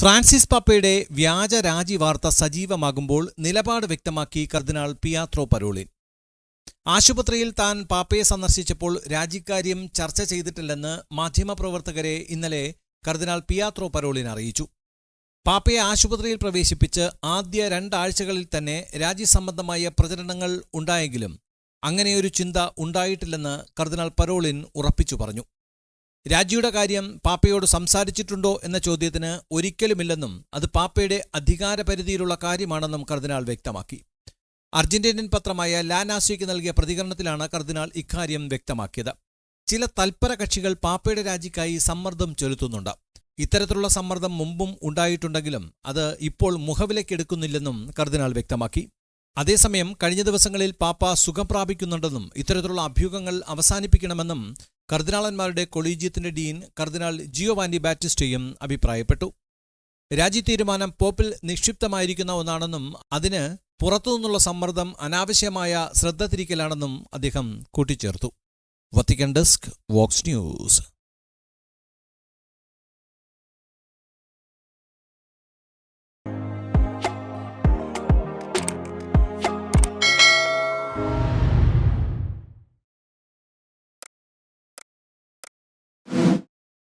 Francis പാപ്പയുടെ വ്യാജ രാജി വാർത്ത സജീവമാകുമ്പോൾ നിലപാട് വ്യക്തമാക്കി കർദിനാൾ പിയാത്രോ പരോളിൻ. ആശുപത്രിയിൽ താൻ പാപ്പയെ സന്ദർശിച്ചപ്പോൾ രാജിക്കാര്യം ചർച്ച ചെയ്തിട്ടില്ലെന്ന് മാധ്യമപ്രവർത്തകരെ ഇന്നലെ കർദിനാൾ പിയാത്രോ പരോളിൻ അറിയിച്ചു. പാപ്പയെ ആശുപത്രിയിൽ പ്രവേശിപ്പിച്ച് ആദ്യ രണ്ടാഴ്ചകളിൽ തന്നെ രാജി സംബന്ധമായ പ്രചരണങ്ങൾ ഉണ്ടായെങ്കിലും അങ്ങനെയൊരു ചിന്ത ഉണ്ടായിട്ടില്ലെന്ന് കർദിനാൾ പരോളിൻ ഉറപ്പിച്ചു പറഞ്ഞു. രാജിയുടെ കാര്യം പാപ്പയോട് സംസാരിച്ചിട്ടുണ്ടോ എന്ന ചോദ്യത്തിന് ഒരിക്കലുമില്ലെന്നും അത് പാപ്പയുടെ അധികാരപരിധിയിലുള്ള കാര്യമാണെന്നും കർദിനാൾ വ്യക്തമാക്കി. അർജന്റീനിയൻ പത്രമായ ലാനാസിക്ക് നൽകിയ പ്രതികരണത്തിലാണ് കർദിനാൾ ഇക്കാര്യം വ്യക്തമാക്കിയത്. ചില തൽപര കക്ഷികൾ പാപ്പയുടെ രാജിക്കായി സമ്മർദ്ദം ചെലുത്തുന്നുണ്ട്. ഇത്തരത്തിലുള്ള സമ്മർദ്ദം മുമ്പും ഉണ്ടായിട്ടുണ്ടെങ്കിലും അത് ഇപ്പോൾ മുഖവിലക്കെടുക്കുന്നില്ലെന്നും കർദിനാൾ വ്യക്തമാക്കി. അതേസമയം കഴിഞ്ഞ ദിവസങ്ങളിൽ പാപ്പ സുഖം പ്രാപിക്കുന്നുണ്ടെന്നും ഇത്തരത്തിലുള്ള അഭ്യൂഹങ്ങൾ അവസാനിപ്പിക്കണമെന്നും കർദിനാളന്മാരുടെ കൊളീജിയത്തിന്റെ ഡീൻ കർദിനാൾ ജിയോവാൻഡി ബാറ്റിസ്റ്റയും അഭിപ്രായപ്പെട്ടു. രാജി തീരുമാനം പോപ്പിൽ നിക്ഷിപ്തമായിരിക്കുന്ന ഒന്നാണെന്നും അതിന് പുറത്തുനിന്നുള്ള സമ്മർദ്ദം അനാവശ്യമായ ശ്രദ്ധ തിരിക്കലാണെന്നും അദ്ദേഹം കൂട്ടിച്ചേർത്തു. Vatican desk Vox news.